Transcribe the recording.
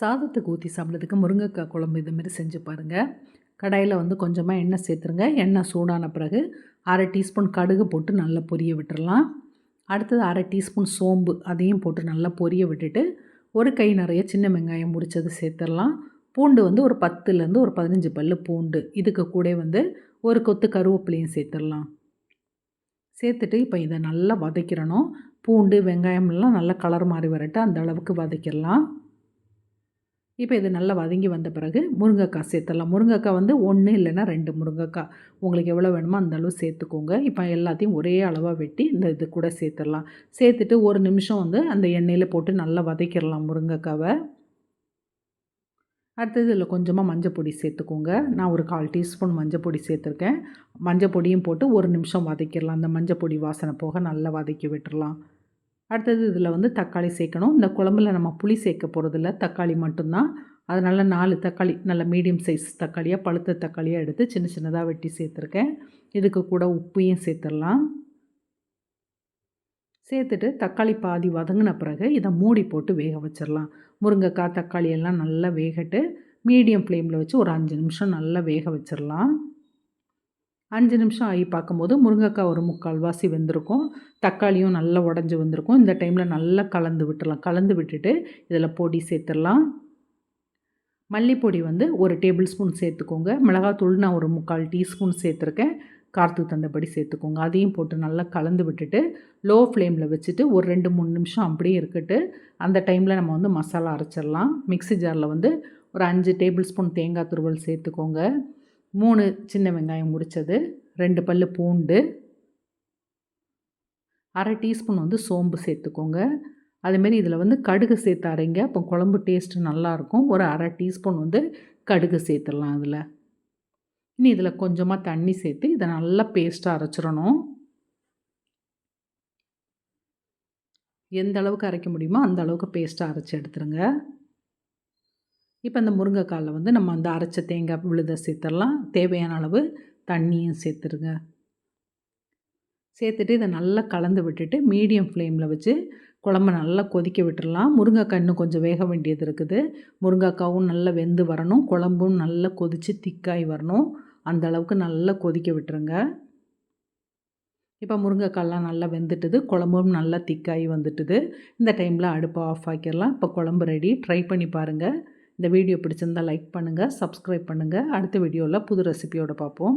சாதத்துக்கு ஊற்றி சாப்பிட்றதுக்கு முருங்கைக்காய் குழம்பு இதுமாரி செஞ்சு பாருங்கள் கடாயில் வந்து கொஞ்சமாக எண்ணெய் சேர்த்துருங்க. எண்ணெய் சூடான பிறகு அரை டீஸ்பூன் கடுகு போட்டு நல்லா பொரிய விட்டுறலாம். அடுத்தது அரை டீஸ்பூன் சோம்பு அதையும் போட்டு நல்லா பொரிய விட்டுட்டு ஒரு கை நிறைய சின்ன வெங்காயம் முடிச்சது சேர்த்துடலாம் பூண்டு வந்து ஒரு பத்துலேருந்து ஒரு பதினஞ்சு பல் பூண்டு. இதுக்கு கூட வந்து ஒரு கொத்து கருவேப்பிலையும் சேர்த்துடலாம் சேர்த்துட்டு இப்போ இதை நல்லா வதக்கிடணும் பூண்டு வெங்காயம்லாம் நல்லா கலர் மாறி வரட்டு. அந்த அளவுக்கு வதக்கிடலாம். இப்போ இது நல்லா வதங்கி வந்த பிறகு முருங்கைக்காய் சேர்த்துடலாம். முருங்கைக்காய் வந்து ஒன்று இல்லைன்னா ரெண்டு முருங்கைக்காய். உங்களுக்கு எவ்வளோ வேணுமோ அந்தளவு சேர்த்துக்கோங்க. இப்போ எல்லாத்தையும் ஒரே அளவாக வெட்டி இந்த இது கூட சேர்த்துடலாம். சேர்த்துட்டு ஒரு நிமிஷம் வந்து அந்த எண்ணெயில் போட்டு நல்லா வதக்கிடலாம் முருங்கைக்காவை. அடுத்தது இதில் கொஞ்சமாக மஞ்சள் பொடி சேர்த்துக்கோங்க. நான் ஒரு கால் டீஸ்பூன் மஞ்சள் பொடி சேர்த்துருக்கேன். மஞ்சள் பொடியும் போட்டு ஒரு நிமிஷம் வதக்கிடலாம். அந்த மஞ்சள் பொடி வாசனை போக நல்லா வதக்கி விட்டுடலாம். அடுத்தது இதில் வந்து தக்காளி சேர்க்கணும். இந்த குழம்புல நம்ம புளி சேர்க்க போகிறதில்ல தக்காளி மட்டும்தான். அதனால் நாலு தக்காளி நல்ல மீடியம் சைஸ் தக்காளியாக பழுத்த தக்காளியாக எடுத்து சின்ன சின்னதாக வெட்டி சேர்த்துருக்கேன். இதுக்கு கூட உப்பையும் சேர்த்துடலாம். சேர்த்துட்டு தக்காளி பாதி வதங்கின பிறகு இதை மூடி போட்டு வேக வச்சிடலாம். முருங்கைக்காய் தக்காளி எல்லாம் நல்லா வேகட்டு மீடியம் ஃப்ளேமில் வச்சு ஒரு அஞ்சு நிமிஷம் நல்லா வேக வச்சிடலாம். அஞ்சு நிமிஷம் ஆகி பார்க்கும்போது முருங்கைக்காய் ஒரு முக்கால் வாசி வெந்திருக்கும். தக்காளியும் நல்லா உடஞ்சி வந்திருக்கும். இந்த டைமில் நல்லா கலந்து விட்டுடலாம் கலந்து விட்டுட்டு இதில் பொடி சேர்த்துடலாம். மல்லிப்பொடி வந்து ஒரு டேபிள் ஸ்பூன் சேர்த்துக்கோங்க. மிளகாத்தூள் நான் ஒரு முக்கால் டீஸ்பூன் சேர்த்துருக்கேன். காரத்துக்கு தந்தபடி சேர்த்துக்கோங்க. அதையும் போட்டு நல்லா கலந்து விட்டுட்டு லோ ஃப்ளேமில் வச்சுட்டு ஒரு ரெண்டு மூணு நிமிஷம் அப்படியே இருக்கட்டு. அந்த டைமில் நம்ம வந்து மசாலா அரைச்சிடலாம். மிக்ஸி ஜாரில் வந்து ஒரு அஞ்சு டேபிள் ஸ்பூன் தேங்காய் துருவல் சேர்த்துக்கோங்க. மூணு சின்ன வெங்காயம் முடித்தது ரெண்டு பல் பூண்டு அரை டீஸ்பூன் வந்து சோம்பு சேர்த்துக்கோங்க. அதுமாரி இதில் வந்து கடுகு சேர்த்து அரைங்க அப்போ குழம்பு டேஸ்ட்டு நல்லாயிருக்கும். ஒரு அரை டீஸ்பூன் வந்து கடுகு சேர்த்துடலாம் அதில் இனி இதில் கொஞ்சமாக தண்ணி சேர்த்து இதை நல்லா பேஸ்ட்டாக அரைச்சிடணும். எந்த அளவுக்கு அரைக்க முடியுமோ அந்த அளவுக்கு பேஸ்ட்டாக அரைச்சி எடுத்துருங்க. இப்போ இந்த முருங்கைக்காலில் வந்து நம்ம அந்த அரைச்ச தேங்காய் விழுத சேர்த்துடலாம். தேவையான அளவு தண்ணியும் சேர்த்துருங்க. சேர்த்துட்டு இதை நல்லா கலந்து விட்டுட்டு மீடியம் ஃப்ளேமில் வச்சு குழம்ப நல்லா கொதிக்க விட்டுடலாம். முருங்கைக்காய் இன்னும் கொஞ்சம் வேக வேண்டியது இருக்குது. முருங்கைக்காவும் நல்லா வெந்து வரணும். குழம்பும் நல்லா கொதித்து திக்காய் வரணும். அந்த அளவுக்கு நல்லா கொதிக்க விட்டுருங்க. இப்போ முருங்கைக்காய்லாம் நல்லா வெந்துட்டுது. குழம்பும் நல்லா திக்காகி வந்துட்டுது. இந்த டைமில் அடுப்பை ஆஃப் ஆக்கிடலாம். இப்போ குழம்பு ரெடி. ட்ரை பண்ணி பாருங்கள் இந்த வீடியோ பிடிச்சிருந்தால் லைக் பண்ணுங்கள் சப்ஸ்கிரைப் பண்ணுங்கள் அடுத்த வீடியோவில் புது ரெசிபியோடு பார்ப்போம்.